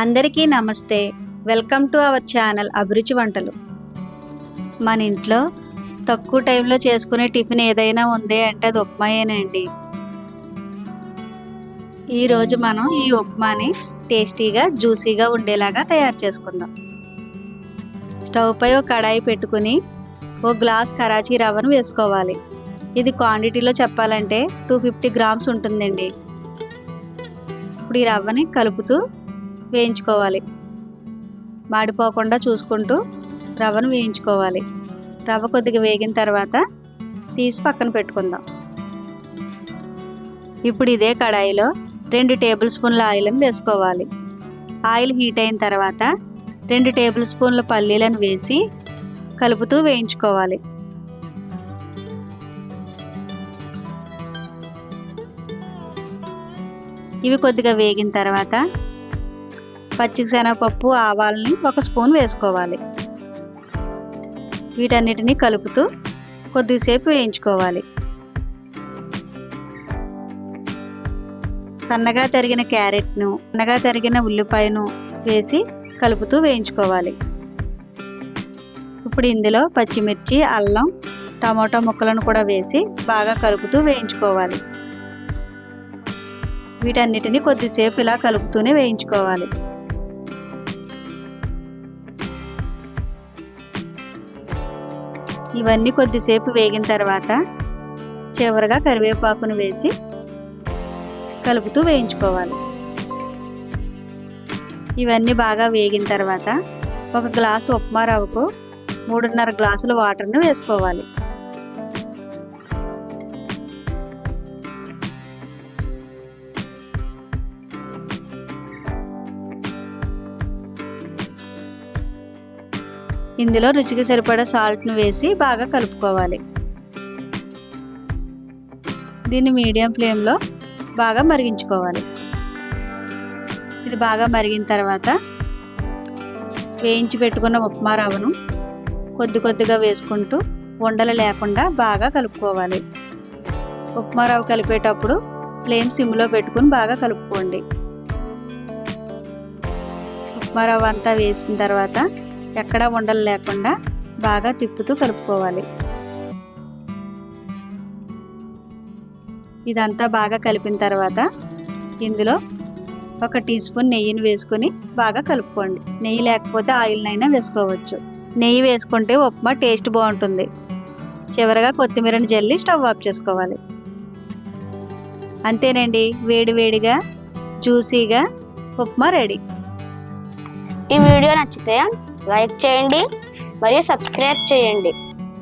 అందరికీ నమస్తే. Welcome to our channel అభిరుచి వంటలు. మన ఇంట్లో తక్కువ టైంలో చేసుకునే టిఫిన్ ఏదైనా ఉంది అంటే అది ఉప్మాయేనండి. ఈరోజు మనం ఈ ఉప్మాని టేస్టీగా జ్యూసీగా ఉండేలాగా తయారు చేసుకుందాం. స్టవ్ పై ఒక కడాయి పెట్టుకుని ఓ గ్లాస్ కరాచీ రవ్వను వేసుకోవాలి. ఇది క్వాంటిటీలో చెప్పాలంటే టూ ఫిఫ్టీ గ్రామ్స్ ఉంటుందండి. ఇప్పుడు ఈ రవ్వని కలుపుతూ వేయించుకోవాలి. మాడిపోకుండా చూసుకుంటూ రవ్వను వేయించుకోవాలి. రవ్వ కొద్దిగా వేగిన తర్వాత తీసి పక్కన పెట్టుకుందాం. ఇప్పుడు ఇదే కడాయిలో రెండు టేబుల్ స్పూన్ల ఆయిల్ని వేసుకోవాలి. ఆయిల్ హీట్ అయిన తర్వాత రెండు టేబుల్ స్పూన్ల పల్లీలను వేసి కలుపుతూ వేయించుకోవాలి. ఇవి కొద్దిగా వేగిన తర్వాత పచ్చిశనగపప్పు ఆవాలని ఒక స్పూన్ వేసుకోవాలి. వీటన్నిటిని కలుపుతూ కొద్దిసేపు వేయించుకోవాలి. సన్నగా తరిగిన క్యారెట్ను సన్నగా తరిగిన ఉల్లిపాయను వేసి కలుపుతూ వేయించుకోవాలి. ఇప్పుడు ఇందులో పచ్చిమిర్చి అల్లం టమాటో ముక్కలను కూడా వేసి బాగా కలుపుతూ వేయించుకోవాలి. వీటన్నిటిని కొద్దిసేపు ఇలా కలుపుతూనే వేయించుకోవాలి. ఇవన్నీ కొద్దిసేపు వేగిన తర్వాత చివరగా కరివేపాకును వేసి కలుపుతూ వేయించుకోవాలి. ఇవన్నీ బాగా వేగిన తర్వాత ఒక గ్లాసు ఉప్మా రవ్వకు మూడున్నర గ్లాసుల వాటర్ను వేసుకోవాలి. ఇందులో రుచికి సరిపడా సాల్ట్ను వేసి బాగా కలుపుకోవాలి. దీన్ని మీడియం ఫ్లేమ్లో బాగా మరిగించుకోవాలి. ఇది బాగా మరిగిన తర్వాత వేయించి పెట్టుకున్న ఉప్మా రవ్వను కొద్ది కొద్దిగా వేసుకుంటూ ఉండలు లేకుండా బాగా కలుపుకోవాలి. ఉప్మా రవ్వ కలిపేటప్పుడు ఫ్లేమ్ సిమ్లో పెట్టుకుని బాగా కలుపుకోండి. ఉప్మా రవ్వ అంతా వేసిన తర్వాత ఎక్కడా ఉండలు లేకుండా బాగా తిప్పుతూ కలుపుకోవాలి. ఇదంతా బాగా కలిపిన తర్వాత ఇందులో ఒక టీ స్పూన్ నెయ్యిని వేసుకొని బాగా కలుపుకోండి. నెయ్యి లేకపోతే ఆయిల్నైనా వేసుకోవచ్చు. నెయ్యి వేసుకుంటే ఉప్మా టేస్ట్ బాగుంటుంది. చివరగా కొత్తిమీరని జల్లి స్టవ్ ఆఫ్ చేసుకోవాలి. అంతేనండి వేడివేడిగా జ్యూసీగా ఉప్మా రెడీ. ఈ వీడియో నచ్చితే లైక్ చేయండి మరియు సబ్స్క్రైబ్ చేయండి.